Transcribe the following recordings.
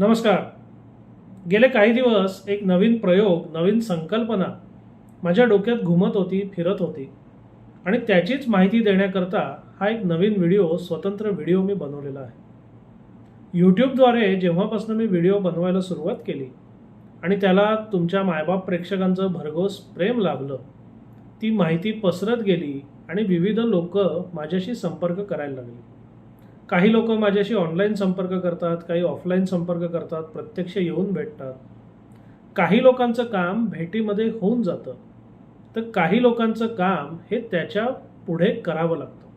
नमस्कार. गेले काही दिवस एक नवीन प्रयोग नवीन संकल्पना माझ्या डोक्यात घुमत होती फिरत होती. आणि त्याचीच माहिती देण्याकरता हा एक नवीन व्हिडिओ स्वतंत्र व्हिडिओ मी बनवलेला आहे. यूट्यूबद्वारे जेव्हापासून मी व्हिडिओ बनवायला सुरुवात केली आणि त्याला तुमच्या मायबाप प्रेक्षकांचं भरघोस प्रेम लाभलं ती माहिती पसरत गेली आणि विविध लोक माझ्याशी संपर्क करायला लागली. काही लोक माझ्याशी ऑनलाईन संपर्क करतात काही ऑफलाईन संपर्क करतात प्रत्यक्ष येऊन भेटतात. काही लोकांचं काम भेटीमध्ये होऊन जातं. तर काही लोकांचं काम हे त्याच्या पुढे करावं लागतं.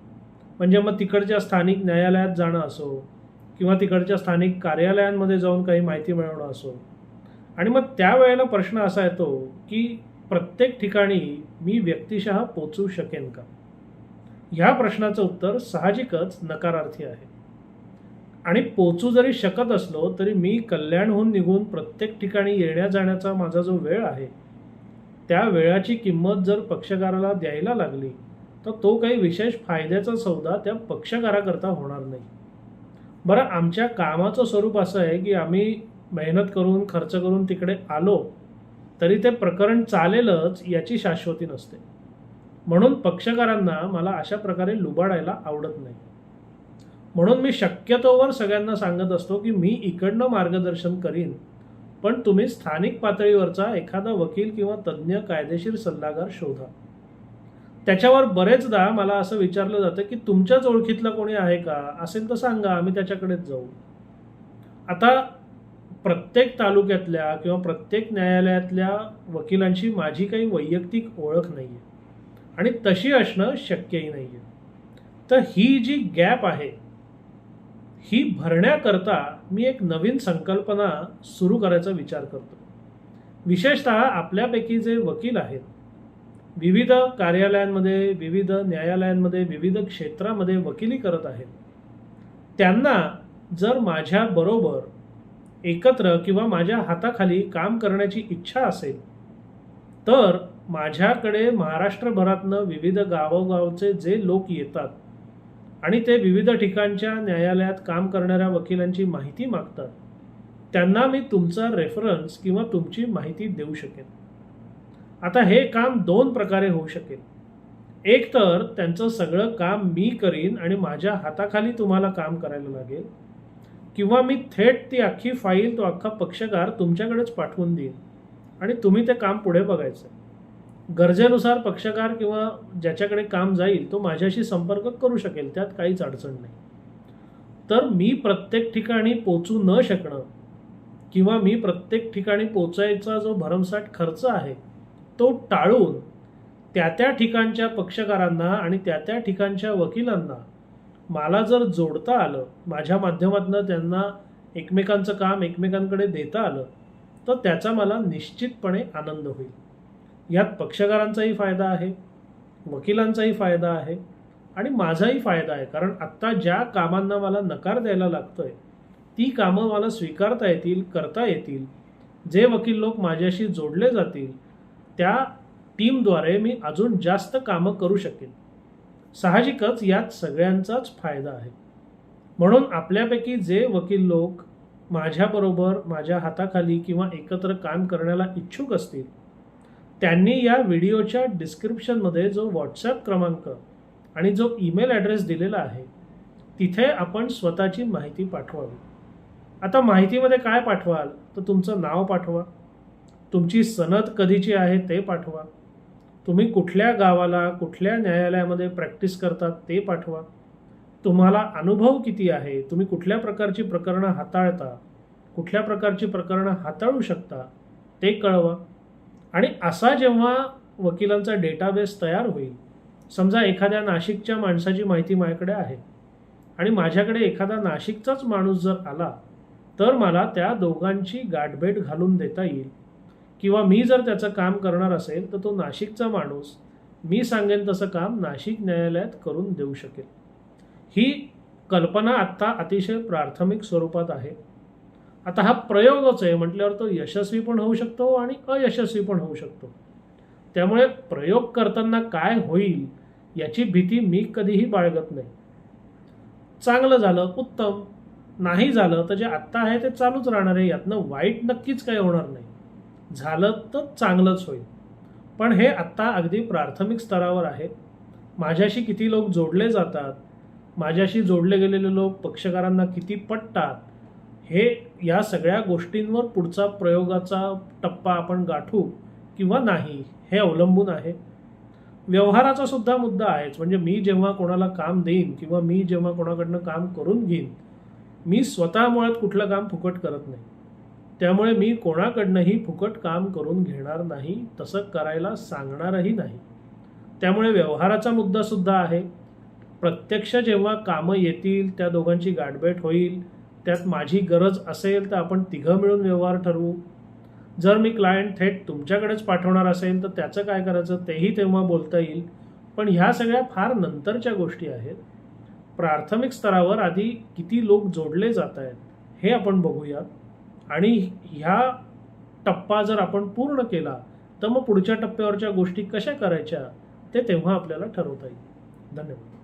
म्हणजे मग तिकडच्या स्थानिक न्यायालयात जाणं असो किंवा तिकडच्या स्थानिक कार्यालयांमध्ये जाऊन काही माहिती मिळवणं असो. आणि मग त्यावेळेला प्रश्न असा येतो की प्रत्येक ठिकाणी मी व्यक्तिशः पोचू शकेन का? ह्या प्रश्नाचं उत्तर साहजिकच नकारार्थी आहे. आणि पोचू जरी शकत असलो तरी मी कल्याणहून निघून प्रत्येक ठिकाणी येण्या जाण्याचा माझा जो वेळ आहे त्या वेळाची किंमत जर पक्षकाराला द्यायला लागली तर तो काही विशेष फायद्याचा सौदा त्या पक्षकाराकरता होणार नाही. बरं आमच्या कामाचं स्वरूप असं आहे की आम्ही मेहनत करून खर्च करून तिकडे आलो तरी ते प्रकरण चालेलच याची शाश्वती नसते. म्हणून पक्षकारांना मला अशा प्रकारे लुबाडायला आवडत नाही. म्हणून मी शक्यतोवर सगळ्यांना सांगत असतो की मी इकडनं मार्गदर्शन करीन पण तुम्ही स्थानिक पातळीवरचा एखादा वकील किंवा तज्ज्ञ कायदेशीर सल्लागार शोधा. त्याच्यावर बरेचदा मला असं विचारलं जातं की तुमच्याच ओळखीतलं कोणी आहे का? असेल तर सांगा आम्ही त्याच्याकडेच जाऊ. आता प्रत्येक तालुक्यातल्या किंवा प्रत्येक न्यायालयातल्या वकिलांची माझी काही वैयक्तिक ओळख नाही आहे आणि तशी असणं शक्यही नाही आहे तर ही जी गॅप आहे ही भरण्याकरता मी एक नवीन संकल्पना सुरू करायचा विचार करतो. विशेषतः आपल्यापैकी जे वकील आहेत विविध कार्यालयांमध्ये विविध न्यायालयांमध्ये विविध क्षेत्रामध्ये वकिली करत आहेत त्यांना जर माझ्या बरोबर एकत्र किंवा माझ्या हाताखाली काम करण्याची इच्छा असेल तर माझ्याकडे महाराष्ट्रभरातनं विविध गावोगावचे जे लोक येतात आणि ते विविध ठिकाणच्या न्यायालयात काम करणाऱ्या वकिलांची माहिती मागतात. त्यांना मी तुमचा रेफरन्स किंवा तुमची माहिती देऊ शकेन. आता हे काम दोन प्रकारे होऊ शकेल. एक तर त्यांचं सगळं काम मी करीन आणि माझ्या हाताखाली तुम्हाला काम करायला लागेल. किंवा मी थेट ती अख्खी फाईल तो अख्खा पक्षकार तुमच्याकडेच पाठवून देईन. आणि तुम्ही ते काम पुढे बघायचं गरजेनुसार पक्षकार किंवा ज्याच्याकडे काम जाईल तो माझ्याशी संपर्क करू शकेल त्यात काहीच अडचण नाही. तर मी प्रत्येक ठिकाणी पोचू न शकणं किंवा मी प्रत्येक ठिकाणी पोचायचा जो भरमसाठ खर्च आहे तो टाळून त्या त्या ठिकाणच्या पक्षकारांना आणि त्या त्या ठिकाणच्या वकिलांना मला जर जोडता आलं माझ्या माध्यमातून त्यांना एकमेकांचं काम एकमेकांकडे देता आलं तर त्याचा मला निश्चितपणे आनंद होईल. यात पक्षकारांचाही फायदा आहे वकिलांचाही फायदा आहे आणि माझाही फायदा आहे. कारण आत्ता ज्या कामांना मला नकार द्यायला लागतोय ती कामं मला स्वीकारता येतील करता येतील. जे वकील लोक माझ्याशी जोडले जातील त्या टीमद्वारे मी अजून जास्त कामं करू शकेन. साहजिकच यात सगळ्यांचाच फायदा आहे. म्हणून आपल्यापैकी जे वकील लोक माझ्याबरोबर माझ्या हाताखाली किंवा एकत्र काम करण्याला इच्छुक असतील त्यांनी या व्हिडिओच्या डिस्क्रिप्शनमध्ये जो व्हॉट्सॲप क्रमांक आणि जो ईमेल ॲड्रेस दिलेला आहे तिथे आपण स्वतःची माहिती पाठवावी. आता माहितीमध्ये काय पाठवाल? तर तुमचं नाव पाठवा. तुमची सनद कधीची आहे ते पाठवा. तुम्ही कुठल्या गावाला कुठल्या न्यायालयामध्ये प्रॅक्टिस करतात ते पाठवा. तुम्हाला अनुभव किती आहे? तुम्ही कुठल्या प्रकारची प्रकरणं हाताळता? कुठल्या प्रकारची प्रकरणं हाताळू शकता? ते कळवा. आणि असा जेव्हा वकिलांचा डेटाबेस तयार होईल समजा एखाद्या नाशिकच्या माणसाची माहिती माझ्याकडे आहे आणि माझ्याकडे एखादा नाशिकचाच माणूस जर आला तर मला त्या दोघांची गाठभेट घालून देता येईल. किंवा मी जर त्याचं काम करणार असेल तर तो नाशिकचा माणूस मी सांगेन तसं काम नाशिक न्यायालयात करून देऊ शकेल. ही कल्पना आत्ता अतिशय प्राथमिक स्वरूपात आहे. आता हा प्रयोगच आहे. म्हटल्यावर तो यशस्वी पण होऊ शकतो आणि अयशस्वी पण होऊ शकतो. त्यामुळे प्रयोग करताना काय होईल याची भीती मी कधीही बाळगत नाही. चांगलं झालं उत्तम. नाही झालं तर जे आत्ता आहे ते चालूच राहणार आहे. यातनं वाईट नक्कीच काही होणार नाही. झालं तर चांगलंच होईल. पण हे आत्ता अगदी प्राथमिक स्तरावर आहे. माझ्याशी किती लोक जोडले जातात? माझ्याशी जोडले गेलेले लोक पक्षकारांना किती पटतात? हे या सगळ्या गोष्टींवर पुढचा प्रयोगाचा टप्पा आपण गाठू किंवा नाही हे अवलंबून आहे. व्यवहाराचा सुद्धा मुद्दा आहेच. म्हणजे मी जेव्हा कोणाला काम देईन किंवा मी जेव्हा कोणाकडनं काम करून घेईन मी स्वतः मुळात कुठलं काम फुकट करत नाही. त्यामुळे मी कोणाकडनंही फुकट काम करून घेणार नाही तसं करायला सांगणारही नाही. त्यामुळे व्यवहाराचा मुद्दासुद्धा आहे. प्रत्यक्ष जेव्हा कामं येतील त्या दोघांची गाठभेट होईल. त्यात माझी गरज असेल तर आपण तिघं मिळून व्यवहार ठरवू. जर मी क्लायंट थेट तुमच्याकडेच पाठवणार असेल तर त्याचं काय करायचं तेही तेव्हा बोलता येईल. पण ह्या सगळ्या फार नंतरच्या गोष्टी आहेत. प्राथमिक स्तरावर आधी किती लोक जोडले जात आहेत हे आपण बघूयात. आणि ह्या टप्पा जर आपण पूर्ण केला तर मग पुढच्या टप्प्यावरच्या गोष्टी कशा करायच्या ते तेव्हा आपल्याला ठरवता येईल. धन्यवाद.